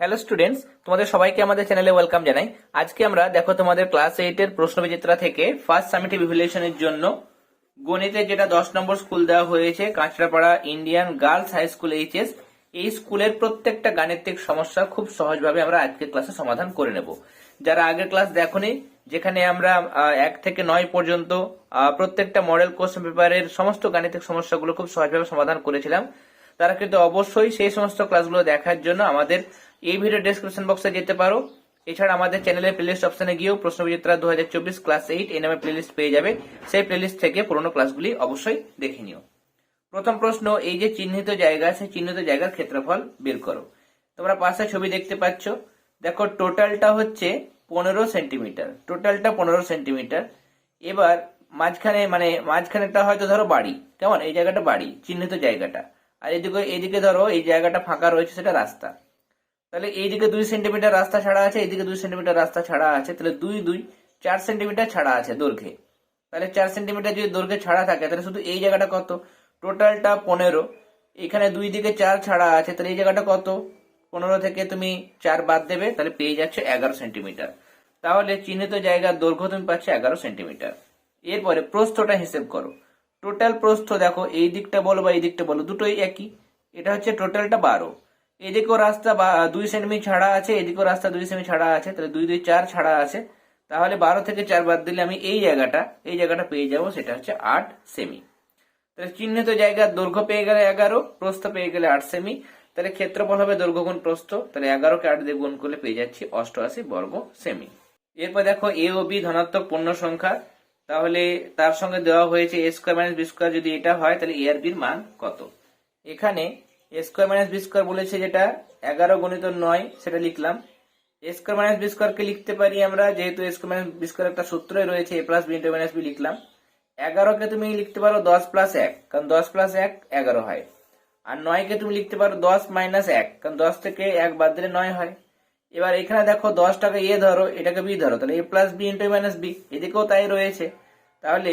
Hello students, তোমাদের সবাইকে আমাদের চ্যানেলে ওয়েলকাম জানাই। আজকে আমরা দেখো তোমাদের ক্লাস এইট এর প্রশ্ন বিচিত্রা থেকে ফার্স্ট সামিটিভ ইভ্যালুয়েশনের জন্য গণিতে যেটা দশ নম্বর স্কুল দেওয়া হয়েছে, Kanchrapara Indian girls high school HS, এই স্কুলের প্রত্যেকটা গাণিতিক সমস্যা খুব সহজভাবে আমরা আজকের ক্লাসে সমাধান করে নেব। যারা আগের ক্লাস দেখোনি, যেখানে আমরা এক থেকে নয় পর্যন্ত প্রত্যেকটা মডেল কোশ্চেন পেপারের সমস্ত গাণিতিক সমস্যাগুলো খুব সহজভাবে সমাধান করেছিলাম, তারা কিন্তু অবশ্যই সেই সমস্ত ক্লাসগুলো দেখার জন্য আমাদের এই ভিডিও ডেসক্রিপশন বক্সে যেতে পারো। এছাড়া আমাদের চ্যানেলের প্লেলিস্ট অপশনে গিয়েও প্রশ্ন বিচিত্রা দু হাজার চব্বিশ ক্লাস এইট এই নামে প্লেলিস্ট পেয়ে যাবে। সেই প্লেলিস্ট থেকে পুরোনো ক্লাসগুলি অবশ্যই দেখে নিও। প্রথম প্রশ্ন, এই যে চিহ্নিত জায়গা সেই চিহ্নিত জায়গার ক্ষেত্রফল বের করো। তোমরা পাশে ছবি দেখতে পাচ্ছ। দেখো টোটালটা হচ্ছে পনেরো সেন্টিমিটার টোটালটা পনেরো সেন্টিমিটার এবার মাঝখানে মানে মাঝখানেটা হয়তো ধরো বাড়ি। কেমন? এই জায়গাটা বাড়ি, চিহ্নিত জায়গাটা। আর এদিকে এদিকে ধরো, এই জায়গাটা ফাঁকা রয়েছে, সেটা রাস্তা। তাহলে এইদিকে দুই সেন্টিমিটার রাস্তা ছাড়া আছে, এইদিকে দুই সেন্টিমিটার রাস্তা ছাড়া আছে, তাহলে দুই দুই, চার সেন্টিমিটার ছাড়া আছে দৈর্ঘ্যে। তাহলে চার সেন্টিমিটার যদি দৈর্ঘ্যে ছাড়া থাকে, তাহলে শুধু এই জায়গাটা কত? টোটালটা পনেরো। এখানে দুই দিকে চার ছাড়া আছে, তাহলে এই জায়গাটা কত? পনেরো থেকে তুমি চার বাদ দেবে, তাহলে পেয়ে যাচ্ছে এগারো সেন্টিমিটার। তাহলে চিহ্নিত জায়গার দৈর্ঘ্য তুমি পাচ্ছ এগারো সেন্টিমিটার। এরপরে প্রস্থটা হিসেব করো। টোটাল প্রস্থ দেখো, এই দিকটা বলো বা এই দিকটা বলো, দুটোই একই। এটা হচ্ছে টোটালটা বারো। এদিকেও রাস্তা দুই সেমি ছাড়া আছে, এদিকেও রাস্তা দুই সেমি ছাড়া আছে, তাহলে দুই দুই চার ছাড়া আছে। তাহলে বারো থেকে চার বাদ দিলে আমি এই জায়গাটা এই জায়গাটা পেয়ে যাব, সেটা হচ্ছে আট সেমি। তাহলে চিহ্নিত জায়গার দৈর্ঘ্য পেয়ে গেলে এগারো, প্রস্থ পেয়ে গেলে আট সেমি। তাহলে ক্ষেত্রফল হবে দৈর্ঘ্য গুণ প্রস্থ, তাহলে এগারোকে আট দিয়ে গুণ করলে পেয়ে যাচ্ছি অষ্টআশি বর্গ সেমি। এরপর দেখো এ ও বি ধনাত্মক পূর্ণ সংখ্যা। তাহলে তার সঙ্গে দেওয়া হয়েছে A square minus B square যদি এটা হয়, তাহলে এ আর বির মান কত? এখানে A square minus B square বলেছে যেটা এগারো গণিত নয়, সেটা লিখলাম। এ স্কোয়ার মাইনাস বি স্কোয়ারকে লিখতে পারি আমরা, যেহেতু A square minus B square একটা সূত্রই রয়েছে A plus B into minus B লিখলাম। এগারোকে তুমি লিখতে পারো দশ প্লাস এক, কারণ দশ প্লাস এক এগারো হয়। আর নয়কে তুমি লিখতে পারো দশ মাইনাস এক, কারণ দশ থেকে এক বাদ দিলে নয় হয়। এবার এখানে দেখো দশটাকে এ ধরো, এটাকে বি ধরো, তাহলে A plus B into minus B এদিকেও তাই রয়েছে। তাহলে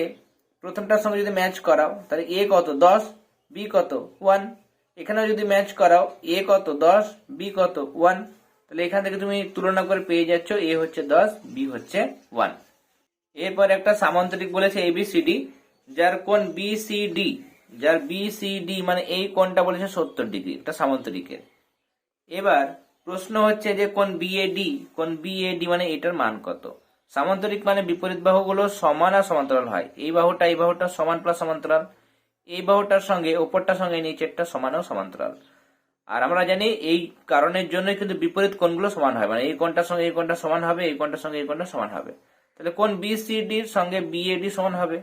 প্রথমটার সঙ্গে যদি ম্যাচ করাও, তাহলে এ কত? দশ বি কত? ওয়ান এখানেও যদি ম্যাচ করাও এ কত? দশ? বি কত? ওয়ান তাহলে এখান থেকে তুমি তুলনা করে পেয়ে যাচ্ছ এ হচ্ছে দশ বি হচ্ছে ওয়ান এরপর একটা সামান্তরিক বলেছে এবিসিডি যার কোন বিসিডি যার বিসিডি মানে এই কোণটা বলেছে সত্তর ডিগ্রি একটা সামান্তরিকের। এবার প্রশ্ন হচ্ছে যে কোন বিএডি কোন বিএডি মানে এটার মান কত? সামান্তরিক মানে বিপরীত বাহুগুলো সমান আর সমান্তরাল হয়। এই বাহুটা এই বাহুটা সমান প্লাস সমান্তরাল। এই বাহুটার সঙ্গে, ওপরটার সঙ্গে, নিচেরটা সমান ও সমান্তরাল। আর আমরা জানি এই কারণের জন্য কিন্তু বিপরীত কোণগুলো সমান হয়। মানে এই কোণটার সঙ্গে এই কোণটা সমান হবে, এই কোণটার সঙ্গে এই কোণটা সমান হবে। তাহলে কোন বিসিডির সঙ্গে বিএডি সমান হবে,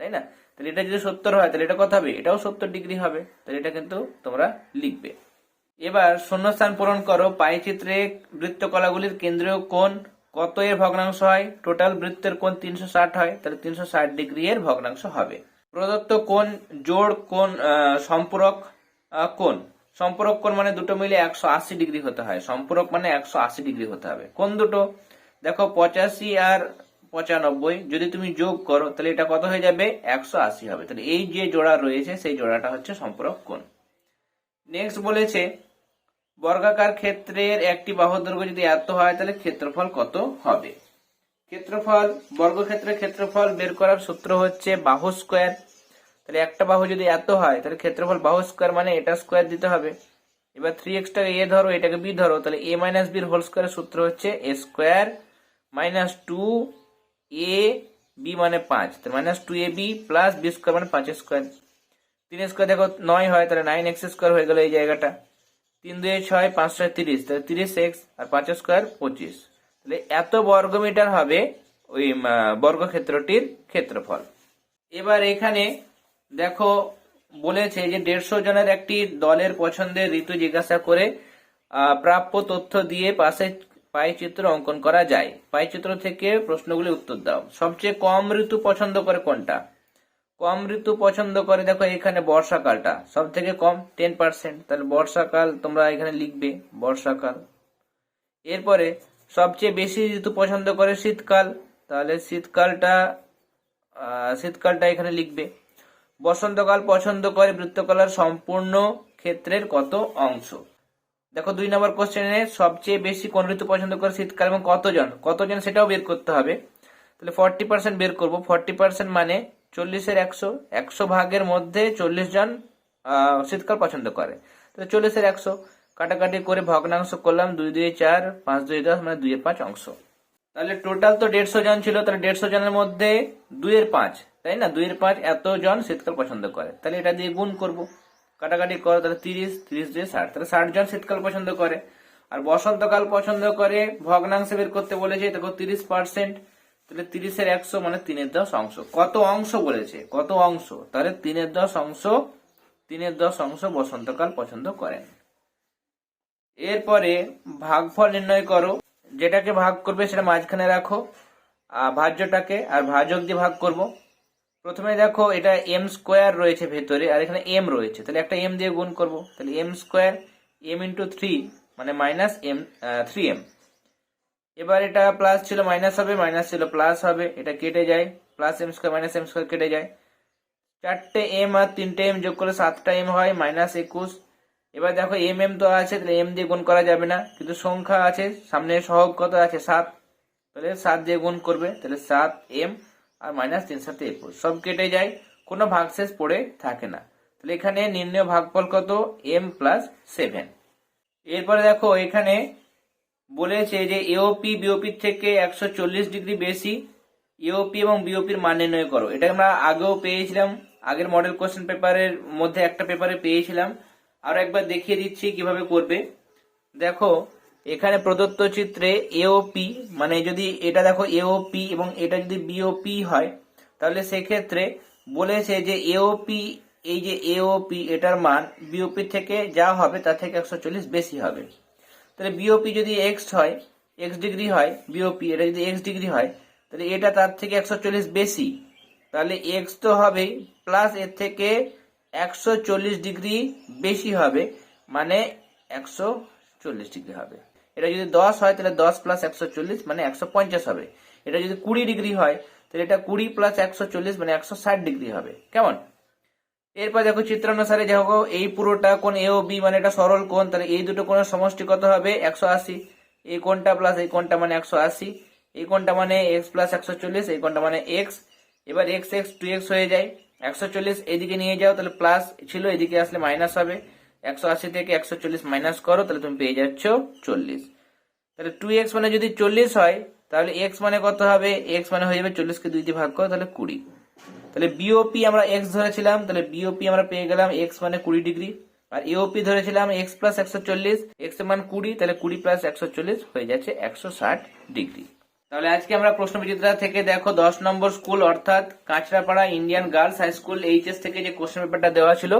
তাই না? তাহলে এটা যদি সত্তর হয়, তাহলে এটা কত হবে? এটাও সত্তর ডিগ্রি হবে, তাহলে এটা কিন্তু তোমরা লিখবে। এবার শূন্যস্থান পূরণ করো, পাই চিত্রে বৃত্তকলাগুলির কেন্দ্রীয় কোণ, কত এর ভগ্নাংশ হয়? টোটাল বৃত্তের কোণ তিনশো ষাট হয়, তাহলে তিনশো ষাট ডিগ্রি এর ভগ্নাংশ হবে। প্রদত্ত কোণ জোড় আহ, সম্পূরক কোণ। সম্পূরক কোণ মানে দুটো মিলে একশো আশি ডিগ্রি হতে হয়। সম্পূরক মানে একশো আশি ডিগ্রি হতে হবে। কোন দুটো? দেখো পঁচাশি আর পঁচানব্বই। যদি তুমি যোগ করো তাহলে এটা কত হয়ে যাবে? একশো আশি হবে। তাহলে এই যে জোড়া রয়েছে সেই জোড়াটা হচ্ছে সম্পূরক কোণ। নেক্সট বলেছে বর্গাকার ক্ষেত্রের একটি বাহু দৈর্ঘ্য যদি এত হয় তাহলে ক্ষেত্রফল কত হবে? ক্ষেত্রফল, বর্গক্ষেত্রের ক্ষেত্রফল বের করার সূত্র হচ্ছে বাহু স্কোয়ার তাহলে একটা বাহু যদি এত হয়, তাহলে ক্ষেত্রফল বাহু স্কোয়ার মানে এটা স্কোয়ার দিতে হবে। এবার থ্রি এক্সটাকে এ ধরো, এটাকে বি ধরো, তাহলে এ মাইনাস বির হোল স্কোয়ারের সূত্র হচ্ছে A square minus two A B মানে পাঁচ। Minus two A B plus B square মানে পাঁচ স্কোয়ার তিন স্কোয়ার দেখো নয় হয়, তাহলে নাইন এক্স স্কোয়ার হয়ে গেল এই জায়গাটা। তিন দুই ছয়, পাঁচ ছয় তিরিশ। তাহলে তিরিশ এক্স আর পাঁচ স্কোয়ার পঁচিশ। তাহলে এত বর্গমিটার হবে ওই বর্গক্ষেত্রটির ক্ষেত্রফল। এবার এখানে দেখো বলেছে যে দেড়শো জনের একটি দলের পছন্দের ঋতু জিজ্ঞাসা করে প্রাপ্য তথ্য দিয়ে পাশে পাইচিত্র অঙ্কন করা যায়। পাইচিত্র থেকে প্রশ্নগুলি উত্তর দাও। সবচেয়ে কম ঋতু পছন্দ করে কোনটা? কম ঋতু পছন্দ করে দেখো এখানে বর্ষাকালটা। সব থেকে কম টেন পার্সেন্ট তাহলে বর্ষাকাল তোমরা এখানে লিখবে বর্ষাকাল। এরপরে সবচেয়ে বেশি ঋতু পছন্দ করে শীতকাল, তাহলে শীতকালটা শীতকালটা এখানে লিখবে। বসন্তকাল পছন্দ করে বৃত্তকলার সম্পূর্ণ ক্ষেত্রের কত অংশ? দেখো, দুই নম্বর কোশ্চেনে সবচেয়ে বেশি কোন ঋতু পছন্দ করে শীতকাল এবং কতজন? কতজন সেটাও বের করতে হবে। তাহলে ফর্টি পার্সেন্ট বের করব। ফর্টি পার্সেন্ট মানে চল্লিশের একশো একশো ভাগের মধ্যে চল্লিশ জন শীতকাল পছন্দ করে। তাহলে চল্লিশের একশো। কাটাকাটি করে ভগ্নাংশ করলাম দুই দুই, চার, পাঁচ, দুই, দশ মানে দুইয়ের পাঁচ অংশ। তাহলে টোটাল তো দেড়শো জন ছিল, তাহলে দেড়শো জনের মধ্যে দুইয়ের পাঁচ, তাই না? দুইয়ের পাঁচ এত জন শীতকাল পছন্দ করে। তাহলে এটা দিয়ে গুণ করব। কাটাকাটি করো, তাহলে তিরিশ তিরিশ দিয়ে ষাট। তাহলে ষাট জন শীতকাল পছন্দ করে। আর বসন্তকাল পছন্দ করে, ভগ্নাংশ বের করতে বলেছে, দেখো তিরিশ পার্সেন্ট তাহলে তিরিশের একশো মানে তিনের দশ অংশ। কত অংশ বলেছে? কত অংশ? তাহলে তিনের দশ অংশ, তিনের দশ অংশ বসন্তকাল পছন্দ করেন এরপরে ভাগফল নির্ণয় করো। যেটাকে ভাগ করবে সেটা মাঝখানে রাখো, আর ভাজ্যটাকে, আর ভাজক দিয়ে ভাগ করব। প্রথমে দেখো এটা এম স্কোয়ার রয়েছে ভেতরে, আর এখানে এম রয়েছে। তাহলে একটা এম দিয়ে গুণ করব। তাহলে M square M into three মানে মাইনাস এম থ্রি এম এবার এটা প্লাস ছিল মাইনাস হবে মাইনাস ছিল প্লাস হবে। এটা কেটে যায় plus M square minus M square কেটে যায়। চারটে এম আর তিনটে এম যোগ করলে সাতটা এম হয় মাইনাস একুশ। এবার দেখো এম এম তো আছে, তাহলে এম দিয়ে গুণ করা যাবে না। কিন্তু সংখ্যা আছে, সামনে সহগ কত আছে? সাত। তাহলে সাত দিয়ে গুণ করবে, তাহলে সাত এম আর মাইনাস তিন সাথে একুশ সব কেটে যায়, কোনো ভাগশেষ পড়ে থাকে না। তাহলে এখানে নির্ণয় ভাগফল কত? এম প্লাস সেভেন এরপরে দেখো এখানে বলেছে যে এওপি বিওপির থেকে একশো চল্লিশ ডিগ্রি বেশি। এওপি এবং বিওপির মান নির্ণয় করো। এটা আমরা আগেও পেয়েছিলাম, আগের মডেল কোশ্চেন পেপারের মধ্যে একটা পেপারে পেয়েছিলাম। আরও একবার দেখিয়ে দিচ্ছি কীভাবে করবে। দেখো, এখানে প্রদত্ত চিত্রে এওপি মানে যদি এটা দেখো এওপি এবং এটা যদি বিওপি হয়, তাহলে সেক্ষেত্রে বলেছে যে এওপি এই যে এওপি এটার মান বিওপি থেকে যা হবে তার থেকে একশো চল্লিশ বেশি হবে। তাহলে বিওপি যদি এক্স হয় এক্স ডিগ্রি হয় বিওপি এটা যদি এক্স ডিগ্রি হয়, তাহলে এটা তার থেকে একশো চল্লিশ বেশি। তাহলে এক্স তো হবেই, প্লাস এর থেকে একশো চল্লিশ ডিগ্রি বেশি হবে মানে একশো চল্লিশ ডিগ্রি হবে। এটা যদি দশ হয়, তাহলে দশ প্লাস একশো চল্লিশ মানে একশো পঞ্চাশ হবে। এটা যদি কুড়ি ডিগ্রি হয়, তাহলে এটা কুড়ি প্লাস একশো চল্লিশ মানে একশো ষাট ডিগ্রি হবে। কেমন? এরপর দেখো চিত্রানুসারে দেখো এই পুরোটা কোন এ ও বি মানে এটা সরল কোণ, তাহলে এই দুটো কোণের সমষ্টি কত হবে? একশো আশি। এই কোণটা প্লাস এই কোণটা মানে একশো আশি। এই কোণটা মানে এক্স প্লাস একশো চল্লিশ, এই কোণটা মানে এক্স এবার এক্স এক্স টু এক্স হয়ে যায়। একশো চল্লিশ এদিকে নিয়ে যাও, তাহলে প্লাস ছিল, এদিকে আসলে মাইনাস হবে। একশো আশি থেকে একশো চল্লিশ মাইনাস করো, তাহলে তুমি পেয়ে যাচ্ছ চল্লিশ। তাহলে টু এক্স মানে যদি চল্লিশ হয়, তাহলে এক্স মানে কত হবে? এক্স মানে হয়ে যাবে চল্লিশকে দুই দিয়ে ভাগ করো, তাহলে কুড়ি। তাহলে বিওপি আমরা এক্স ধরেছিলাম, তাহলে বিওপি আমরা পেয়ে গেলাম এক্স মানে কুড়ি ডিগ্রি। আর এওপি ধরেছিলাম এক্স প্লাস একশো চল্লিশ এক্স মান কুড়ি, তাহলে কুড়ি প্লাস একশো চল্লিশ হয়ে যাচ্ছে একশো ষাট ডিগ্রি। তাহলে আজকে আমরা প্রশ্ন বিচিত্রা থেকে দেখো দশ নম্বর স্কুল, অর্থাৎ Kanchrapara Indian girls high school HS থেকে যে কোশ্চেন পেপারটা দেওয়া ছিল,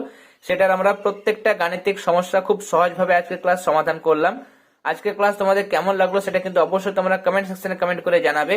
সেটার আমরা প্রত্যেকটা গাণিতিক সমস্যা খুব সহজভাবে আজকে ক্লাস সমাধান করলাম। আজকে ক্লাস তোমাদের কেমন লাগল সেটা কিন্তু অবশ্যই তোমরা কমেন্ট সেকশনে কমেন্ট করে জানাবে।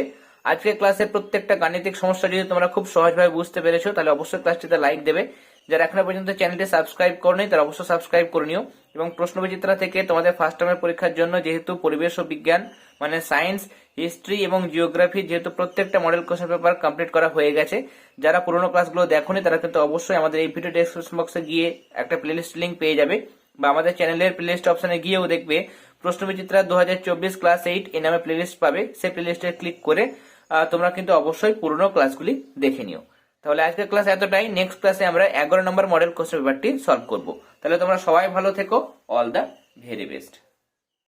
আজকে ক্লাসের প্রত্যেকটা গাণিতিক সমস্যা যদি তোমরা খুব সহজভাবে বুঝতে পেরেছ, তাহলে অবশ্যই ক্লাসটিতে লাইক দেবে। যারা এখনও পর্যন্ত চ্যানেলটি সাবস্ক্রাইব করনি তারা অবশ্যই সাবস্ক্রাইব করে নিও। এবং প্রশ্ন বিচিত্রা থেকে তোমাদের ফার্স্ট টার্মের পরীক্ষার জন্য যেহেতু পরিবেশ ও বিজ্ঞান মানে সায়েন্স হিস্ট্রি এবং জিওগ্রাফি যেহেতু প্রত্যেকটা মডেল কোশ্চেন পেপার কমপ্লিট করা হয়ে গেছে, যারা পুরোনো ক্লাসগুলো দেখোনি, তারা কিন্তু অবশ্যই আমাদের এই ভিডিও ডেসক্রিপশন বক্সে গিয়ে একটা প্লেলিস্ট লিঙ্ক পেয়ে যাবে বা আমাদের চ্যানেলের প্লেলিস্ট অপশনে গিয়েও দেখবে। প্রশ্ন বিচিত্রা দু হাজার চব্বিশ ক্লাস এইট এই নামে প্লেলিস্ট পাবে, সেই প্লেলিস্টে ক্লিক করে তোমরা কিন্তু অবশ্যই পুরোনো ক্লাসগুলি দেখে নিও। তাহলে আজকের ক্লাস এতটাই। নেক্সট ক্লাসে আমরা এগারো নম্বর মডেল কোশ্চেন পেপারটি সলভ করব। তাহলে তোমরা সবাই ভালো থেকো। All the very best